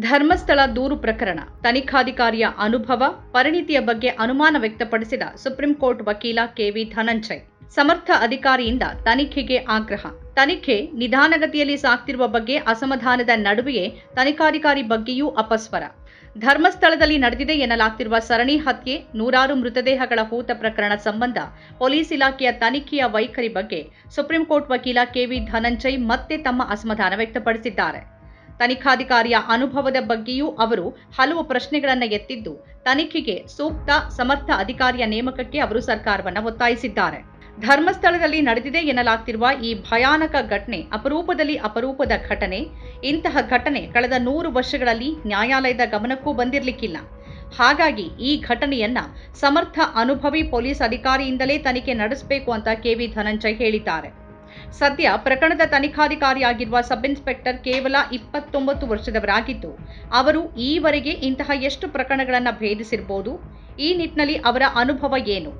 ಧರ್ಮಸ್ಥಳ ದೂರು ಪ್ರಕರಣ. ತನಿಖಾಧಿಕಾರಿಯ ಅನುಭವ, ಪರಿಣಿತಿಯ ಬಗ್ಗೆ ಅನುಮಾನ ವ್ಯಕ್ತಪಡಿಸಿದ ಸುಪ್ರೀಂ ಕೋರ್ಟ್ ವಕೀಲ ಕೆವಿ ಧನಂಜಯ್. ಸಮರ್ಥ ಅಧಿಕಾರಿಯಿಂದ ತನಿಖೆಗೆ ಆಗ್ರಹ. ತನಿಖೆ ನಿಧಾನಗತಿಯಲ್ಲಿ ಸಾಗ್ತಿರುವ ಬಗ್ಗೆ ಅಸಮಾಧಾನದ ನಡುವೆಯೇ ತನಿಖಾಧಿಕಾರಿ ಬಗ್ಗೆಯೂ ಅಪಸ್ವರ. ಧರ್ಮಸ್ಥಳದಲ್ಲಿ ನಡೆದಿದೆ ಎನ್ನಲಾಗ್ತಿರುವ ಸರಣಿ ಹತ್ಯೆ, ನೂರಾರು ಮೃತದೇಹಗಳ ಹೂತ ಪ್ರಕರಣ ಸಂಬಂಧ ಪೊಲೀಸ್ ಇಲಾಖೆಯ ತನಿಖೆಯ ವೈಖರಿ ಬಗ್ಗೆ ಸುಪ್ರೀಂ ಕೋರ್ಟ್ ವಕೀಲ ಕೆವಿ ಧನಂಜಯ್ ಮತ್ತೆ ತಮ್ಮ ಅಸಮಾಧಾನ ವ್ಯಕ್ತಪಡಿಸಿದ್ದಾರೆ. ತನಿಖಾಧಿಕಾರಿಯ ಅನುಭವದ ಬಗ್ಗೆಯೂ ಅವರು ಹಲವು ಪ್ರಶ್ನೆಗಳನ್ನು ಎತ್ತಿದ್ದು, ತನಿಖೆಗೆ ಸೂಕ್ತ, ಸಮರ್ಥ ಅಧಿಕಾರಿಯ ನೇಮಕಕ್ಕೆ ಅವರು ಸರ್ಕಾರವನ್ನು ಒತ್ತಾಯಿಸಿದ್ದಾರೆ. ಧರ್ಮಸ್ಥಳದಲ್ಲಿ ನಡೆದಿದೆ ಎನ್ನಲಾಗ್ತಿರುವ ಈ ಭಯಾನಕ ಘಟನೆ ಅಪರೂಪದಲ್ಲಿ ಅಪರೂಪದ ಘಟನೆ. ಇಂತಹ ಘಟನೆ ಕಳೆದ ನೂರು ವರ್ಷಗಳಲ್ಲಿ ನ್ಯಾಯಾಲಯದ ಗಮನಕ್ಕೂ ಬಂದಿರಲಿಕ್ಕಿಲ್ಲ. ಹಾಗಾಗಿ ಈ ಘಟನೆಯನ್ನ ಸಮರ್ಥ ಅನುಭವಿ ಪೊಲೀಸ್ ಅಧಿಕಾರಿಯಿಂದಲೇ ತನಿಖೆ ನಡೆಸಬೇಕು ಅಂತ ಕೆವಿ ಧನಂಜಯ್ ಹೇಳಿದ್ದಾರೆ. ಸದ್ಯ ಪ್ರಕರಣದ ತನಿಖಾಧಿಕಾರಿಯಾಗಿರುವ ಸಬ್ ಇನ್ಸ್ಪೆಕ್ಟರ್ ಕೇವಲ ಇಪ್ಪತ್ತೊಂಬತ್ತು ವರ್ಷದವರಾಗಿದ್ದು, ಅವರು ಈವರೆಗೆ ಇಂತಹ ಎಷ್ಟು ಪ್ರಕರಣಗಳನ್ನು ಭೇದಿಸಿರಬಹುದು ಈ ನಿಟ್ಟಿನಲ್ಲಿ ಅವರ ಅನುಭವ ಏನು?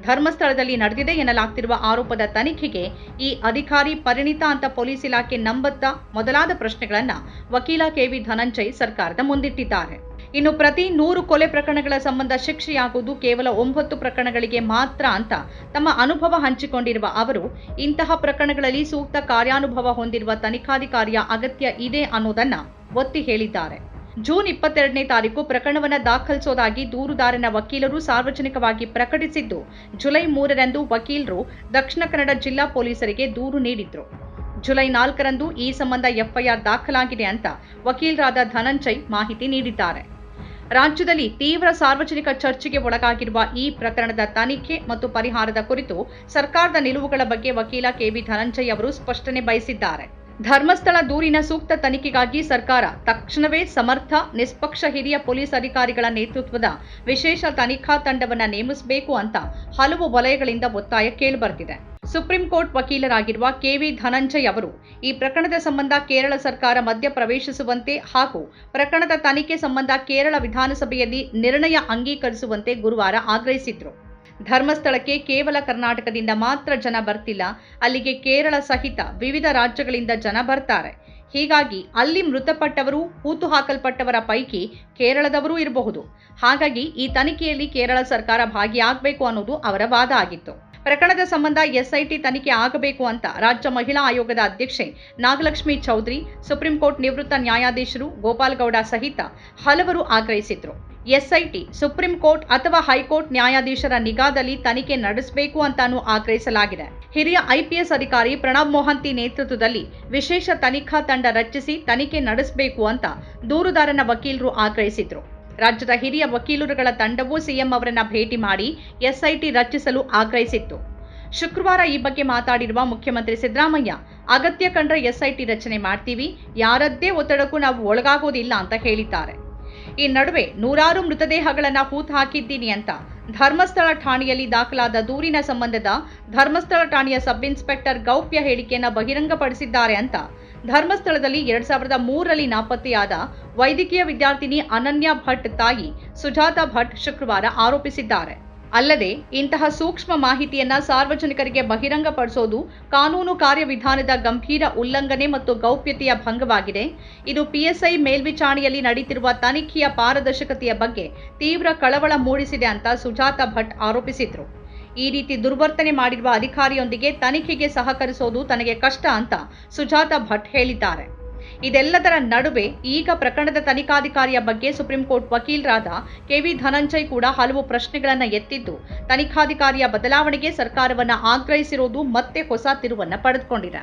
ಧರ್ಮಸ್ಥಳದಲ್ಲಿ ನಡೆದಿದೆ ಎನ್ನಲಾಗ್ತಿರುವ ಆರೋಪದ ತನಿಖೆಗೆ ಈ ಅಧಿಕಾರಿ ಪರಿಣಿತ ಅಂತ ಪೊಲೀಸ್ ಇಲಾಖೆ ನಂಬತ್ತ ಮೊದಲಾದ ಪ್ರಶ್ನೆಗಳನ್ನು ವಕೀಲ ಕೆವಿ ಧನಂಜಯ್ ಸರ್ಕಾರದ ಮುಂದಿಟ್ಟಿದ್ದಾರೆ. ಇನ್ನು ಪ್ರತಿ ನೂರು ಕೊಲೆ ಪ್ರಕರಣಗಳ ಸಂಬಂಧ ಶಿಕ್ಷೆಯಾಗುವುದು ಕೇವಲ ಒಂಬತ್ತು ಪ್ರಕರಣಗಳಿಗೆ ಮಾತ್ರ ಅಂತ ತಮ್ಮ ಅನುಭವ ಹಂಚಿಕೊಂಡಿರುವ ಅವರು, ಇಂತಹ ಪ್ರಕರಣಗಳಲ್ಲಿ ಸೂಕ್ತ ಕಾರ್ಯಾನುಭವ ಹೊಂದಿರುವ ತನಿಖಾಧಿಕಾರಿಯ ಅಗತ್ಯ ಇದೆ ಅನ್ನೋದನ್ನ ಒತ್ತಿ ಹೇಳಿದ್ದಾರೆ. ಜೂನ್ ಇಪ್ಪತ್ತೆರಡನೇ ತಾರೀಕು ಪ್ರಕರಣವನ್ನು ದಾಖಲಿಸೋದಾಗಿ ದೂರುದಾರನ ವಕೀಲರು ಸಾರ್ವಜನಿಕವಾಗಿ ಪ್ರಕಟಿಸಿದ್ದು ಜುಲೈ ಮೂರರಂದು ವಕೀಲರು ದಕ್ಷಿಣ ಕನ್ನಡ ಜಿಲ್ಲಾ ಪೊಲೀಸರಿಗೆ ದೂರು ನೀಡಿದ್ರು. ಜುಲೈ ನಾಲ್ಕರಂದು ಈ ಸಂಬಂಧ ಎಫ್ಐಆರ್ ದಾಖಲಾಗಿದೆ ಅಂತ ವಕೀಲರಾದ ಧನಂಜಯ್ ಮಾಹಿತಿ ನೀಡಿದ್ದಾರೆ. ರಾಜ್ಯದಲ್ಲಿ ತೀವ್ರ ಸಾರ್ವಜನಿಕ ಚರ್ಚೆಗೆ ಒಳಗಾಗಿರುವ ಈ ಪ್ರಕರಣದ ತನಿಖೆ ಮತ್ತು ಪರಿಹಾರದ ಕುರಿತು ಸರ್ಕಾರದ ನಿಲುವುಗಳ ಬಗ್ಗೆ ವಕೀಲ ಕೆಬಿ ಧನಂಜಯ್ ಅವರು ಸ್ಪಷ್ಟನೆ ಬಯಸಿದ್ದಾರೆ. ಧರ್ಮಸ್ಥಳ ದೂರಿನ ಸೂಕ್ತ ತನಿಖೆಗಾಗಿ ಸರ್ಕಾರ ತಕ್ಷಣವೇ ಸಮರ್ಥ, ನಿಷ್ಪಕ್ಷ ಹಿರಿಯ ಪೊಲೀಸ್ ಅಧಿಕಾರಿಗಳ ನೇತೃತ್ವದ ವಿಶೇಷ ತನಿಖಾ ತಂಡವನ್ನು ನೇಮಿಸಬೇಕು ಅಂತ ಹಲವು ವಲಯಗಳಿಂದ ಒತ್ತಾಯ ಕೇಳಿಬರ್ತಿದೆ. ಸುಪ್ರೀಂ ಕೋರ್ಟ್ ವಕೀಲರಾಗಿರುವ ಕೆವಿ ಧನಂಜಯ್ ಅವರು ಈ ಪ್ರಕರಣದ ಸಂಬಂಧ ಕೇರಳ ಸರ್ಕಾರ ಮಧ್ಯ ಪ್ರವೇಶಿಸುವಂತೆ ಹಾಗೂ ಪ್ರಕರಣದ ತನಿಖೆ ಸಂಬಂಧ ಕೇರಳ ವಿಧಾನಸಭೆಯಲ್ಲಿ ನಿರ್ಣಯ ಅಂಗೀಕರಿಸುವಂತೆ ಗುರುವಾರ ಆಗ್ರಹಿಸಿದ್ರು. ಧರ್ಮಸ್ಥಳಕ್ಕೆ ಕೇವಲ ಕರ್ನಾಟಕದಿಂದ ಮಾತ್ರ ಜನ ಬರ್ತಿಲ್ಲ, ಅಲ್ಲಿಗೆ ಕೇರಳ ಸಹಿತ ವಿವಿಧ ರಾಜ್ಯಗಳಿಂದ ಜನ ಬರ್ತಾರೆ. ಹೀಗಾಗಿ ಅಲ್ಲಿ ಮೃತಪಟ್ಟವರು, ಹೂತು ಹಾಕಲ್ಪಟ್ಟವರ ಪೈಕಿ ಕೇರಳದವರೂ ಇರಬಹುದು. ಹಾಗಾಗಿ ಈ ತನಿಖೆಯಲ್ಲಿ ಕೇರಳ ಸರ್ಕಾರ ಭಾಗಿಯಾಗಬೇಕು ಅನ್ನೋದು ಅವರ ವಾದ ಆಗಿತ್ತು. ಪ್ರಕರಣದ ಸಂಬಂಧ ಎಸ್ಐಟಿ ತನಿಖೆ ಆಗಬೇಕು ಅಂತ ರಾಜ್ಯ ಮಹಿಳಾ ಆಯೋಗದ ಅಧ್ಯಕ್ಷೆ ನಾಗಲಕ್ಷ್ಮಿ ಚೌಧರಿ, ಸುಪ್ರೀಂ ಕೋರ್ಟ್ ನಿವೃತ್ತ ನ್ಯಾಯಾಧೀಶರು ಗೋಪಾಲ್ಗೌಡ ಸಹಿತ ಹಲವರು ಆಗ್ರಹಿಸಿದ್ರು. ಎಸ್ಐಟಿ, ಸುಪ್ರೀಂ ಕೋರ್ಟ್ ಅಥವಾ ಹೈಕೋರ್ಟ್ ನ್ಯಾಯಾಧೀಶರ ನಿಗಾದಲ್ಲಿ ತನಿಖೆ ನಡೆಸಬೇಕು ಅಂತಾನೂ ಆಗ್ರಹಿಸಲಾಗಿದೆ. ಹಿರಿಯ ಐಪಿಎಸ್ ಅಧಿಕಾರಿ ಪ್ರಣಬ್ ಮೊಹಂತಿ ನೇತೃತ್ವದಲ್ಲಿ ವಿಶೇಷ ತನಿಖಾ ತಂಡ ರಚಿಸಿ ತನಿಖೆ ನಡೆಸಬೇಕು ಅಂತ ದೂರುದಾರನ ವಕೀಲರು ಆಗ್ರಹಿಸಿದ್ರು. ರಾಜ್ಯದ ಹಿರಿಯ ವಕೀಲರುಗಳ ತಂಡವೂ ಸಿಎಂ ಅವರನ್ನ ಭೇಟಿ ಮಾಡಿ ಎಸ್ಐಟಿ ರಚಿಸಲು ಆಗ್ರಹಿಸಿತ್ತು. ಶುಕ್ರವಾರ ಈ ಬಗ್ಗೆ ಮಾತಾಡಿರುವ ಮುಖ್ಯಮಂತ್ರಿ ಸಿದ್ದರಾಮಯ್ಯ, ಅಗತ್ಯ ಕಂಡ್ರೆ ಎಸ್ಐಟಿ ರಚನೆ ಮಾಡ್ತೀವಿ. ಯಾರದ್ದೇ ಒತ್ತಡಕ್ಕೂ ನಾವು ಒಳಗಾಗೋದಿಲ್ಲ ಅಂತ ಹೇಳಿದ್ದಾರೆ. ಈ ನಡುವೆ ನೂರಾರು ಮೃತದೇಹಗಳನ್ನು ಹೂತ್ ಹಾಕಿದ್ದೀನಿ ಅಂತ ಧರ್ಮಸ್ಥಳ ಠಾಣೆಯಲ್ಲಿ ದಾಖಲಾದ ದೂರಿನ ಸಂಬಂಧದ ಧರ್ಮಸ್ಥಳ ಠಾಣೆಯ ಸಬ್ ಇನ್ಸ್ಪೆಕ್ಟರ್ ಗೌಪ್ಯ ಹೇಳಿಕೆಯನ್ನ ಬಹಿರಂಗಪಡಿಸಿದ್ದಾರೆ ಅಂತ ಧರ್ಮಸ್ಥಳದಲ್ಲಿ ಎರಡ್ ಸಾವಿರದ ಮೂರರಲ್ಲಿ ನಾಪತ್ತೆಯಾದ ವೈದ್ಯಕೀಯ ವಿದ್ಯಾರ್ಥಿನಿ ಅನನ್ಯ ಭಟ್ ತಾಯಿ ಸುಜಾತ ಭಟ್ ಶುಕ್ರವಾರ ಆರೋಪಿಸಿದ್ದಾರೆ. ಅಲ್ಲದೆ ಇಂತಹ ಸೂಕ್ಷ್ಮ ಮಾಹಿತಿಯನ್ನ ಸಾರ್ವಜನಿಕರಿಗೆ ಬಹಿರಂಗಪಡಿಸೋದು ಕಾನೂನು ಕಾರ್ಯವಿಧಾನದ ಗಂಭೀರ ಉಲ್ಲಂಘನೆ ಮತ್ತು ಗೌಪ್ಯತೆಯ ಭಂಗವಾಗಿದೆ. ಇದು ಪಿಎಸ್ಐ ಮೇಲ್ವಿಚಾರಣೆಯಲ್ಲಿ ನಡೀತಿರುವ ತನಿಖೆಯ ಪಾರದರ್ಶಕತೆಯ ಬಗ್ಗೆ ತೀವ್ರ ಕಳವಳ ಮೂಡಿಸಿದೆ ಅಂತ ಸುಜಾತ ಭಟ್ ಆರೋಪಿಸಿದ್ರು. ಈ ರೀತಿ ದುರ್ವರ್ತನೆ ಮಾಡಿರುವ ಅಧಿಕಾರಿಯೊಂದಿಗೆ ತನಿಖೆಗೆ ಸಹಕರಿಸೋದು ತನಗೆ ಕಷ್ಟ ಅಂತ ಸುಜಾತ ಭಟ್ ಹೇಳಿದ್ದಾರೆ. ಇದೆಲ್ಲದರ ನಡುವೆ ಈಗ ಪ್ರಕರಣದ ತನಿಖಾಧಿಕಾರಿಯ ಬಗ್ಗೆ ಸುಪ್ರೀಂ ಕೋರ್ಟ್ ವಕೀಲರಾದ ಕೆವಿ ಧನಂಜಯ್ ಕೂಡ ಹಲವು ಪ್ರಶ್ನೆಗಳನ್ನು ಎತ್ತಿದ್ದು, ತನಿಖಾಧಿಕಾರಿಯ ಬದಲಾವಣೆಗೆ ಸರ್ಕಾರವನ್ನ ಆಗ್ರಹಿಸಿರುವುದು ಮತ್ತೆ ಹೊಸ ತಿರುವನ್ನ ಪಡೆದುಕೊಂಡಿದೆ.